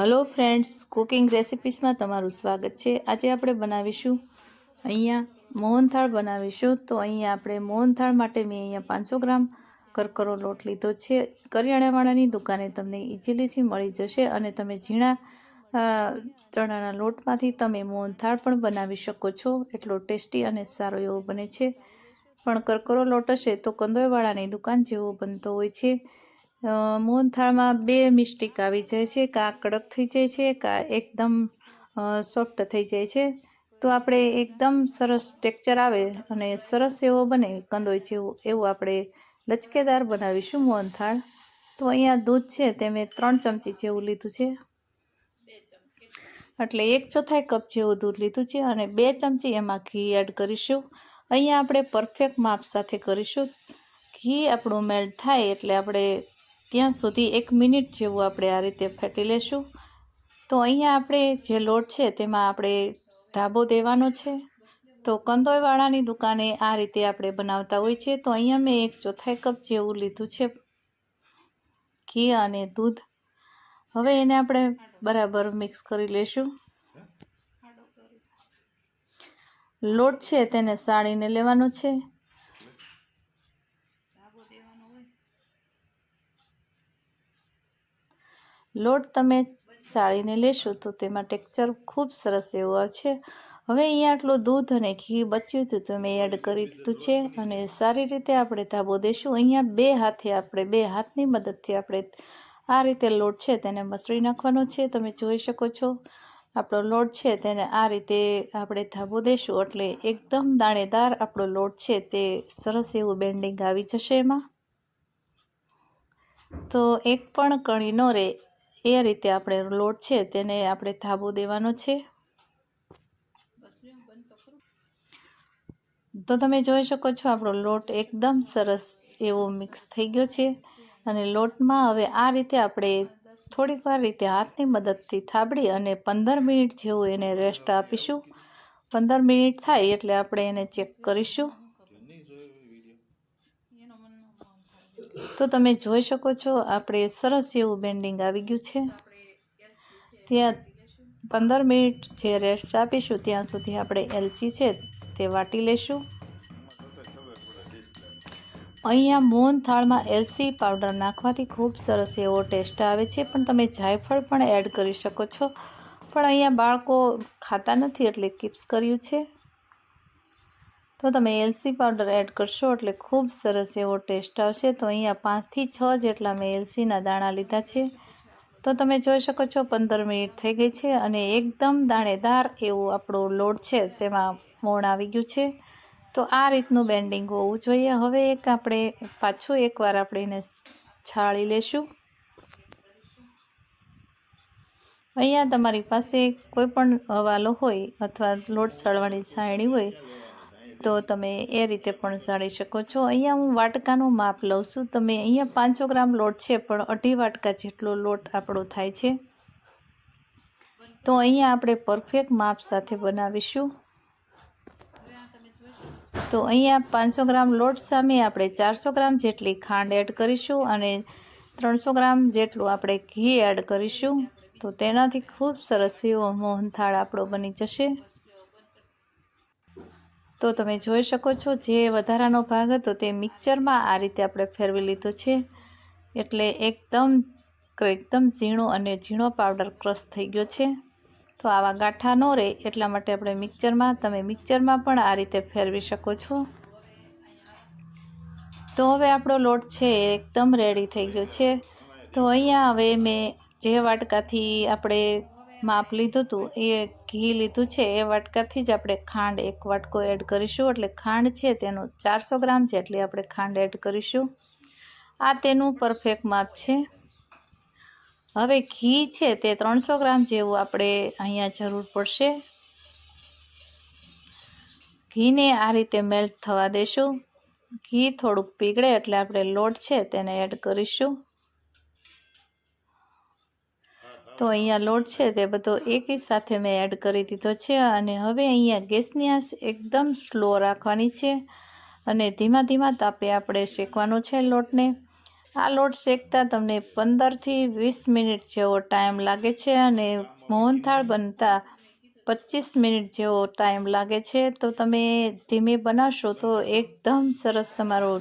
Hello friends cooking રેસિપીસમાં તમારું સ્વાગત છે. આજે આપણે બનાવીશું અહીંયા મોહનથાળ બનાવીશું. તો અહીંયા આપણે મોહનથાળ માટે મેં અહીંયા પાંચસો ગ્રામ કરકરો લોટ લીધો છે. કરિયાણાવાળાની દુકાને તમને ઇઝીલીથી મળી જશે અને તમે ઝીણા ચણાના લોટમાંથી તમે મોહનથાળ પણ બનાવી શકો છો. એટલો ટેસ્ટી અને સારો એવો બને છે. પણ કરકરો લોટ હશે તો કંદોયવાળાની દુકાન જેવો બનતો હોય છે. મોહનથાળમાં બે મિસ્ટેક આવી જાય છે. કાં કડક થઈ જાય છે કાં એકદમ સોફ્ટ થઈ જાય છે. તો આપણે એકદમ સરસ ટેક્ચર આવે અને સરસ એવો બને કંદોય જેવું, એવું આપણે લચકેદાર બનાવીશું મોહનથાળ. તો અહીંયા દૂધ છે તે મેં ત્રણ ચમચી જેવું લીધું છે. એટલે એક ચોથાઈ કપ જેવું દૂધ લીધું છે અને બે ચમચી એમાં ઘી એડ કરીશું. અહીંયા આપણે પરફેક્ટ માપ સાથે કરીશું. ઘી આપણું મેલ્ટ થાય એટલે આપણે ત્યાં સુધી એક મિનિટ જેવું આપણે આ રીતે ફેટી લેશું. તો અહીંયા આપણે જે લોટ છે તેમાં આપણે ધાબો દેવાનો છે. તો કંદોયવાળાની દુકાને આ રીતે આપણે બનાવતા હોય છે. તો અહીંયા મેં એક ચોથાઈ કપ જેવું લીધું છે ઘી અને દૂધ. હવે એને આપણે બરાબર મિક્સ કરી લેશું. લોટ છે તેને સાળીને લેવાનો છે. લોટ તમે સાળીને લેશો તો તેમાં ટેક્ચર ખૂબ સરસ એવું આવશે. હવે અહીંયા આટલું દૂધ અને ઘી બચ્યું હતું તો મેં એડ કરી દીધું છે અને સારી રીતે આપણે ધાબો દઈશું અહીંયા બે હાથે આપણે બે હાથની મદદથી આપણે આ રીતે લોટ છે તેને મસળી નાખવાનો છે. તમે જોઈ શકો છો આપણો લોટ છે તેને આ રીતે આપણે ધાબો દઈશું એટલે એકદમ દાણેદાર આપણો લોટ છે તે સરસ એવું બેન્ડિંગ આવી જશે એમાં. તો એક પણ કણી ન રહે એ રીતે આપણે લોટ છે તેને આપણે ધાબો દેવાનો છે. તો તમે જોઈ શકો છો આપણો લોટ એકદમ સરસ એવો મિક્સ થઈ ગયો છે અને લોટમાં હવે આ રીતે આપણે થોડીક વાર રીતે હાથની મદદથી થાબડી અને પંદર મિનિટ જેવું એને રેસ્ટ આપીશું. પંદર મિનિટ થાય એટલે આપણે એને ચેક કરીશું. તો તમે જોઈ શકો છો, આપણે સરસ એવું બેન્ડિંગ આવી ગયું છે. ત્યાં પંદર મિનિટ જે રેસ્ટ આપીશું, ત્યાં સુધી આપણે એલચી છે તે વાટી લેશું. અહીંયા મોહન થાળમાં એલસી પાવડર નાખવાથી ખૂબ સરસ એવો ટેસ્ટ આવે છે, પણ તમે જાયફળ પણ એડ કરી શકો છો. પણ અહીંયા બાળકો ખાતા નથી એટલે કિપ્સ કર્યું છે. તો તમે એલસી પાવડર એડ કરશો એટલે ખૂબ સરસ એવો ટેસ્ટ આવશે. તો અહીંયા પાંચથી છ જેટલા મેં એલસીના દાણા લીધા છે. તો તમે જોઈ શકો છો પંદર મિનિટ થઈ ગઈ છે અને એકદમ દાણેદાર એવું આપણો લોટ છે તેમાં મોણ આવી ગયું છે. તો આ રીતનું બેન્ડિંગ હોવું જોઈએ. હવે એક આપણે પાછું એકવાર આપણે એને છાળી લેશું. અહીંયા તમારી પાસે કોઈ પણ હવાલો હોય અથવા લોટ સળવાની છાણી હોય તો તમે એ રીતે પણ ચાળી શકો છો. અહીંયા હું વાટકાનું માપ લઉં છું. તમે અહીંયા પાંચસો ગ્રામ લોટ છે, પણ અઢી વાટકા જેટલો લોટ આપણો થાય છે. તો અહીંયા આપણે પરફેક્ટ માપ સાથે બનાવીશું. તો અહીંયા પાંચસો ગ્રામ લોટ સામે આપણે ચારસો ગ્રામ જેટલી ખાંડ એડ કરીશું અને ત્રણસો ગ્રામ જેટલું આપણે ઘી એડ કરીશું. તો તેનાથી ખૂબ સરસ એવો મોહનથાળ આપણો બની જશે. તો તમે જોઈ શકો છો જે વધારાનો ભાગ હતો તે મિક્સરમાં આ રીતે આપણે ફેરવી લીધો છે. એટલે એકદમ એકદમ ઝીણો અને ઝીણો પાવડર ક્રશ થઈ ગયો છે. તો આવા ગાંઠા ન રહે એટલા માટે આપણે મિક્સરમાં, તમે મિક્સરમાં પણ આ રીતે ફેરવી શકો છો. તો હવે આપણો લોટ છે એકદમ રેડી થઈ ગયો છે. તો અહીંયા હવે મેં જે વાટકાથી આપણે માપ લીધું હતું એ ઘી લીધું છે, એ વાટકાથી જ આપણે ખાંડ એક વાટકો એડ કરીશું. એટલે ખાંડ છે તેનું ચારસો ગ્રામ જેટલી આપણે ખાંડ એડ કરીશું. આ તેનું પરફેક્ટ માપ છે. હવે ઘી છે તે ત્રણસો ગ્રામ જેવું આપણે અહીંયા જરૂર પડશે. ઘીને આ રીતે મેલ્ટ થવા દેશું. ઘી થોડુંક પીગળે એટલે આપણે લોટ છે તેને એડ કરીશું. તો અહીંયા લોટ છે તે બધો એકી સાથે મેં એડ કરી દીધો છે અને હવે અહીંયા ગેસની આંચ એકદમ સ્લો રાખવાની છે અને ધીમા ધીમા તાપે આપણે શેકવાનો છે લોટને. આ લોટ શેકતા તમને પંદરથી વીસ મિનિટ જેવો ટાઈમ લાગે છે અને મોહનથાળ બનતા પચીસ મિનિટ જેવો ટાઈમ લાગે છે. તો તમે ધીમે બનાવશો તો એકદમ સરસ તમારો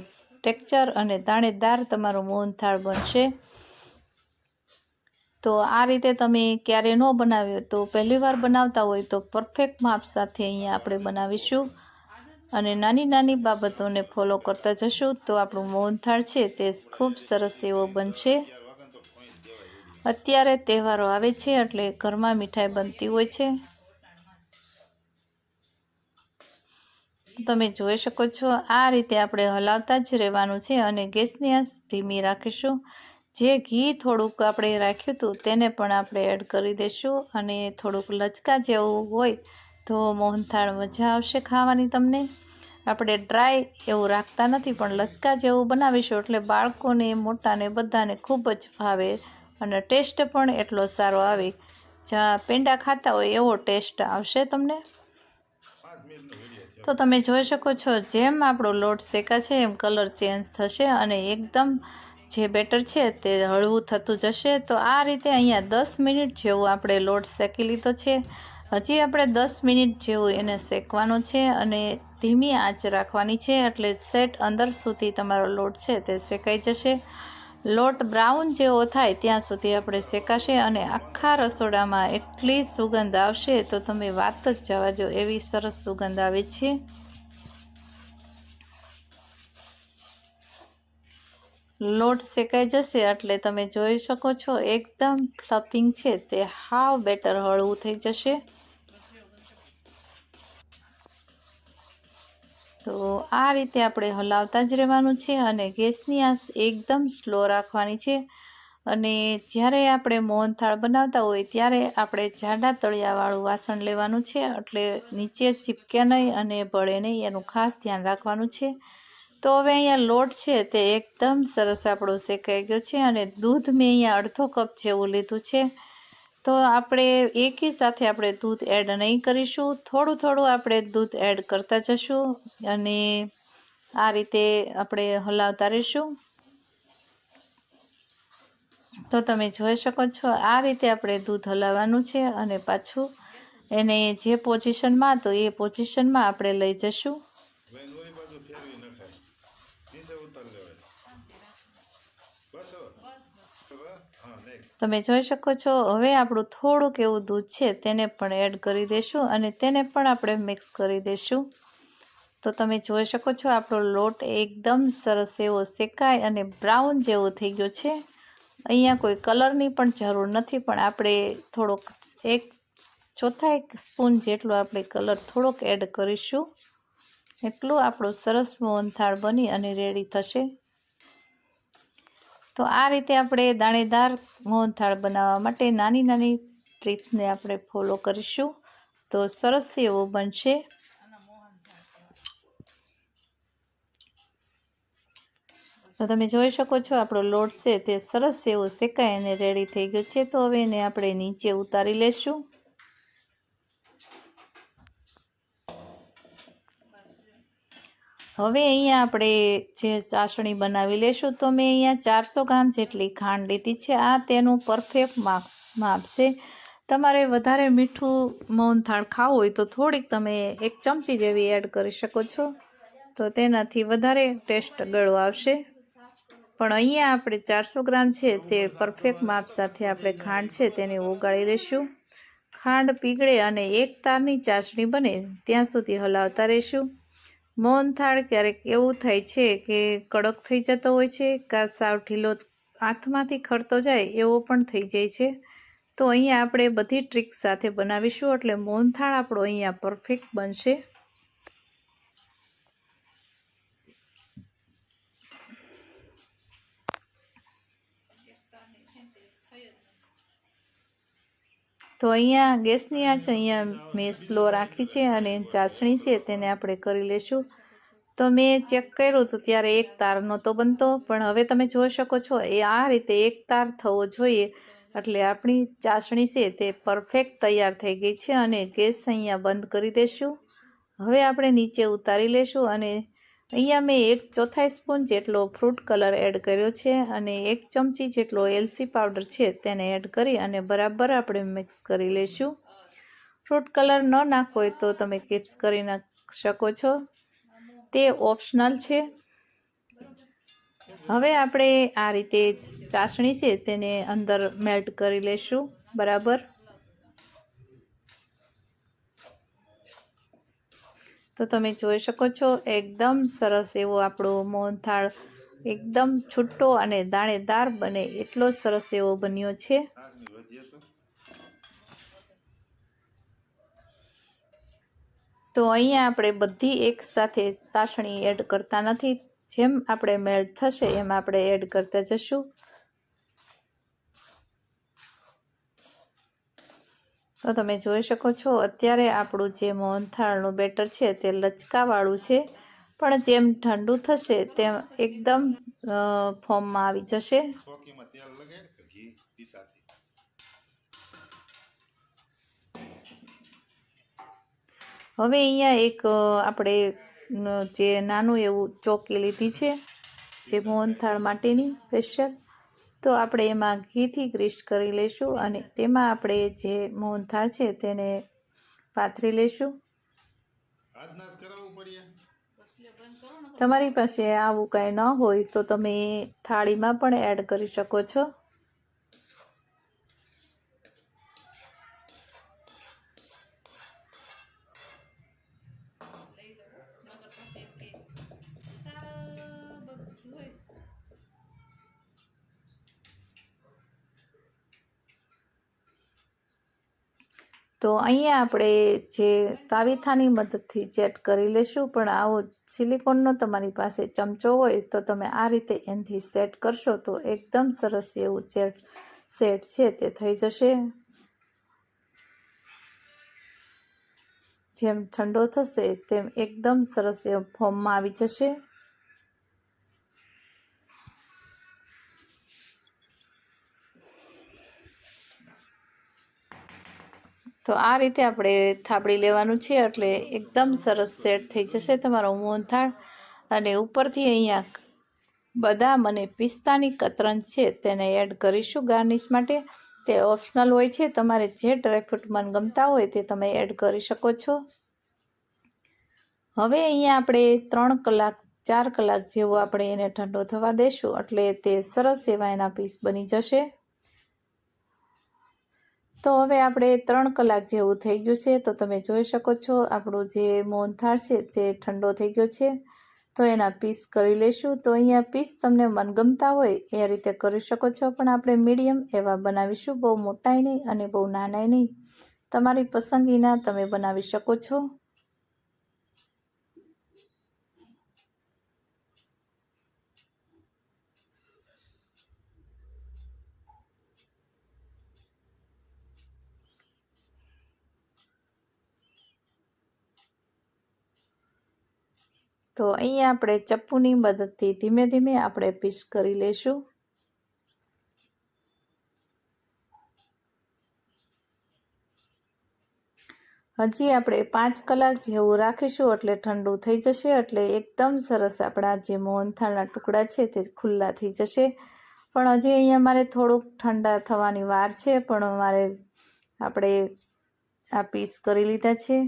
ટેક્ચર અને દાણેદાર તમારો મોહનથાળ બનશે. તો આ રીતે તમે ક્યારે ન બનાવ્યો તો પહેલી વાર બનાવતા હોય તો પરફેક્ટ માપ સાથે અહીંયા આપણે બનાવીશું. અને નાની નાની બાબતોને ફોલો કરતા જશું તો આપણું મોહનથાળ છે તે ખૂબ સરસ એવો બનશે. અત્યારે તહેવારો આવે છે એટલે ઘરમાં મીઠાઈ બનતી હોય છે. તમે જોઈ શકો છો આ રીતે આપણે હલાવતા જ રહેવાનું છે અને ગેસની આંચ ધીમી રાખીશું. જે ઘી થોડુંક આપણે રાખ્યું હતું તેને પણ આપણે એડ કરી દઈશું અને થોડુંક લચકા જેવું હોય તો મોહનથાળ મજા આવશે ખાવાની તમને. આપણે ડ્રાય એવું રાખતા નથી પણ લચકા જેવું બનાવીશું એટલે બાળકોને, મોટાને બધાને ખૂબ જ ભાવે અને ટેસ્ટ પણ એટલો સારો આવે. જ્યાં પેંડા ખાતા હોય એવો ટેસ્ટ આવશે તમને. તો તમે જોઈ શકો છો જેમ આપણો લોટ શેકા છે એમ કલર ચેન્જ થશે અને એકદમ જે બેટર છે તે હળવું થતું જશે. તો આ રીતે અહીંયા દસ મિનિટ જેવું આપણે લોટ શેકી લીધો છે. હજી આપણે દસ મિનિટ જેવું એને શેકવાનો છે અને ધીમી આંચ રાખવાની છે એટલે સેટ અંદર સુધી તમારો લોટ છે તે શેકાઈ જશે. લોટ બ્રાઉન જેવો થાય ત્યાં સુધી આપણે શેકાશે અને આખા રસોડામાં એટલી સુગંધ આવશે તો તમે વાત જ જવા જો એવી સરસ સુગંધ આવે છે. લોટ શેકાઈ જશે એટલે તમે જોઈ શકો છો. એકદમ ફ્લફિંગ છે. તે હાવ બેટર હળવું થઈ જશે. તો આ રીતે આપણે હલાવતા જ રહેવાનું છે અને ગેસની આંચ એકદમ સ્લો રાખવાની છે. અને જ્યારે આપણે મોહનથાળ બનાવતા હોય, ત્યારે આપણે જાડા તળિયાવાળું વાસણ લેવાનું છે. એટલે નીચે ચીપકે નહીં અને બળે નહીં, એનું ખાસ ધ્યાન રાખવાનું છે. તો હવે અહીંયા લોટ છે તે એકદમ સરસ આપણો શેકાઈ ગયો છે અને દૂધ મેં અહીંયા અડધો કપ જેવું લીધું છે. તો આપણે એકી સાથે આપણે દૂધ એડ નહીં કરીશું. થોડું થોડું આપણે દૂધ એડ કરતા જશું અને આ રીતે આપણે હલાવતા રહીશું. તો તમે જોઈ શકો છો આ રીતે આપણે દૂધ હલાવવાનું છે અને પાછું એને જે પોઝિશનમાં તો એ પોઝિશનમાં આપણે લઈ જશું. તમે જોઈ શકો છો, હવે આપણું થોડુંક એવું દૂધ છે, તેને પણ એડ કરી દઈશું અને તેને પણ આપણે મિક્સ કરી દઈશું તો તમે જોઈ શકો છો, આપણો લોટ એકદમ સરસ એવો શેકાય અને બ્રાઉન જેવો થઈ ગયો છે. અહીંયા કોઈ કલરની પણ જરૂર નથી, પણ આપણે થોડોક એક, ચોથા એક સ્પૂન જેટલો આપણે કલર થોડોક એડ કરીશું. એટલું આપણું સરસ મોહનથાળ બની અને રેડી થશે. તો આ રીતે આપણે દાણેદાર મોહનથાળ બનાવવા માટે નાની નાની ટ્રીપ્સને આપણે ફોલો કરીશું. તો સરસ એવો બનશે. તો તમે જોઈ શકો છો આપણો લોટ છે તે સરસ એવો શેકાય અને રેડી થઈ ગયો છે. તો હવે એને આપણે નીચે ઉતારી લેશું. હવે અહીંયા આપણે જે ચાસણી બનાવી લેશું, તો મેં અહીંયા ચારસો ગ્રામ જેટલી ખાંડ લીધી છે. આ તેનું પરફેક્ટ માપ માપ છે. તમારે વધારે મીઠું મોહનથાળ ખાવું હોય તો થોડીક તમે એક ચમચી જેવી એડ કરી શકો છો. તો તેનાથી વધારે ટેસ્ટ ગળો આવશે. પણ અહીંયા આપણે ચારસો ગ્રામ છે તે પરફેક્ટ માપ સાથે આપણે ખાંડ છે તેને ઓગાળી લઈશું ખાંડ પીગળે અને એક તારની ચાસણી બને ત્યાં સુધી હલાવતા રહીશું. મોહનથાળ ક્યારેક એવું થાય છે કે કડક થઈ જતો હોય છે, કાં સાવ ઢીલો હાથમાંથી ખરતો જાય એવો પણ થઈ જાય છે. તો અહીંયા આપણે બધી ટ્રીક સાથે બનાવીશું, એટલે મોહનથાળ આપણો અહીંયા પરફેક્ટ બનશે. તો અહીંયા ગેસની આંચ અહીંયા મેં સ્લો રાખી છે અને ચાસણી છે તેને આપણે કરી લેશું. તો મેં ચેક કર્યું હતું ત્યારે એક તાર નહોતો બનતો, પણ હવે તમે જોઈ શકો છો, એ આ રીતે એક તાર થવો જોઈએ. એટલે આપણી ચાસણી છે તે પરફેક્ટ તૈયાર થઈ ગઈ છે અને ગેસ અહીંયા બંધ કરી દઈશું હવે આપણે નીચે ઉતારી લેશું અને અહીંયા મેં એક ચોથાઈ સ્પૂન જેટલો ફ્રૂટ કલર એડ કર્યો છે અને એક ચમચી જેટલો એલસી પાવડર છે તેને એડ કરી અને બરાબર આપણે મિક્સ કરી લઈશું ફ્રૂટ કલર ન નાખવો હોય તો તમે કિપ્સ કરી નાખ શકો છો. તે ઓપ્શનલ છે. હવે આપણે આ રીતે ચાસણી છે તેને અંદર મેલ્ટ કરી લઈશું બરાબર? તો તમે જોઈ શકો છો, એકદમ સરસ એવો આપણો મોહનથાળ એકદમ છૂટો અને દાણેદાર બને. એટલો સરસ એવો બન્યો છે. તો અહીંયા આપણે બધી એક સાથે ચાસણી એડ કરતા નથી. જેમ આપણે મેલ્ટ થશે, એમ આપણે એડ કરતા જશું. તો તમે જોઈ શકો છો, અત્યારે આપણું જે મોહનથાળનું બેટર છે તે લચકાવાળું છે. પણ જેમ ઠંડુ થશે તેમ એકદમ ફોર્મમાં આવી જશે. હવે અહીંયા એક આપણે જે નાનું એવું ચોકી લીધી છે, જે મોહનથાળ માટેની સ્પેશિયલ. તો આપણે એમાં ઘીથી ગ્રીસ કરી લઈશું અને તેમાં આપણે જે મોહનથાળ છે તેને પાથરી લઈશું. તમારી પાસે આવું કાંઈ ન હોય તો તમે થાળીમાં પણ એડ કરી શકો છો. તો અહીંયા આપણે જે તાવીથાની મદદથી ચેટ કરી લેશું, પણ આવો સિલિકોનનો તમારી પાસે ચમચો હોય તો તમે આ રીતે એનથી સેટ કરશો તો એકદમ સરસ એવું ચેટ સેટ છે તે થઈ જશે. જેમ ઠંડો થશે તેમ એકદમ સરસ એવો ફોર્મમાં આવી જશે. તો આ રીતે આપણે થાબડી લેવાનું છે, એટલે એકદમ સરસ સેટ થઈ જશે તમારો મોહનથાળ. અને ઉપરથી અહીંયા બદામ અને પિસ્તાની કતરન છે, તેને એડ કરીશું ગાર્નિશ માટે. તે ઓપ્શનલ હોય છે, તમારે જે ડ્રાયફ્રૂટ મન ગમતા હોય તે તમે એડ કરી શકો છો. હવે અહીંયા આપણે ત્રણ કલાક, ચાર કલાક જેવો આપણે એને ઠંડો થવા દેશું, એટલે તે સરસ એવા એના પીસ બની જશે. તો હવે આપણે ત્રણ કલાક જેવું થઈ ગયું છે, તો તમે જોઈ શકો છો આપણું જે મોહનથાળ છે તે ઠંડો થઈ ગયો છે. તો એના પીસ કરી લેશું તો અહીંયા પીસ તમને મનગમતા હોય એ રીતે કરી શકો છો, પણ આપણે મીડિયમ એવા બનાવીશું. બહુ મોટાય નહીં અને બહુ નાનાય નહીં. તમારી પસંદગીના તમે બનાવી શકો છો. તો અહીંયા આપણે ચપ્પુની મદદથી ધીમે ધીમે આપણે પીસ કરી લઈશું. હજી આપણે પાંચ કલાક જેવું રાખીશું એટલે ઠંડુ થઈ જશે એટલે એકદમ સરસ આપણા જે મોહનથાળના ટુકડા છે તે ખુલ્લા થઈ જશે. પણ હજી અહીંયા મારે થોડુંક ઠંડા થવાની વાર છે, પણ મારે આપણે આ પીસ કરી લીધા છે.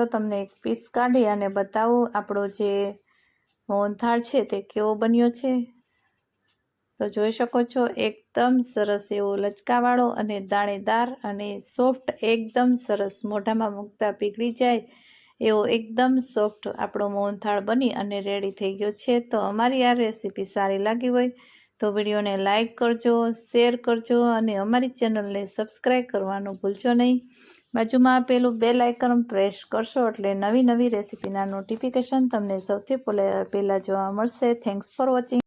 તો તમને એક પીસ કાઢી અને બતાવું આપણો જે મોહનથાળ છે તે કેવો બન્યો છે. તો જોઈ શકો છો, એકદમ સરસ એવો લચકાવાળો અને દાણેદાર અને સોફ્ટ એકદમ સરસ મોઢામાં મૂકતા પીગળી જાય એવો એકદમ સોફ્ટ આપણો મોહનથાળ બની અને રેડી થઈ ગયો છે. તો અમારી આ રેસીપી સારી લાગી હોય તો વિડીયોને લાઈક કરજો શેર કરજો અને અમારી ચેનલને સબસ્ક્રાઈબ કરવાનું ભૂલજો નહીં. બાજુમાં પેલું બેલ આઇકન પ્રેસ કરશો એટલે નવી નવી રેસીપીના નોટિફિકેશન તમને સૌથી પહેલાં જોવા મળશે. Thanks for watching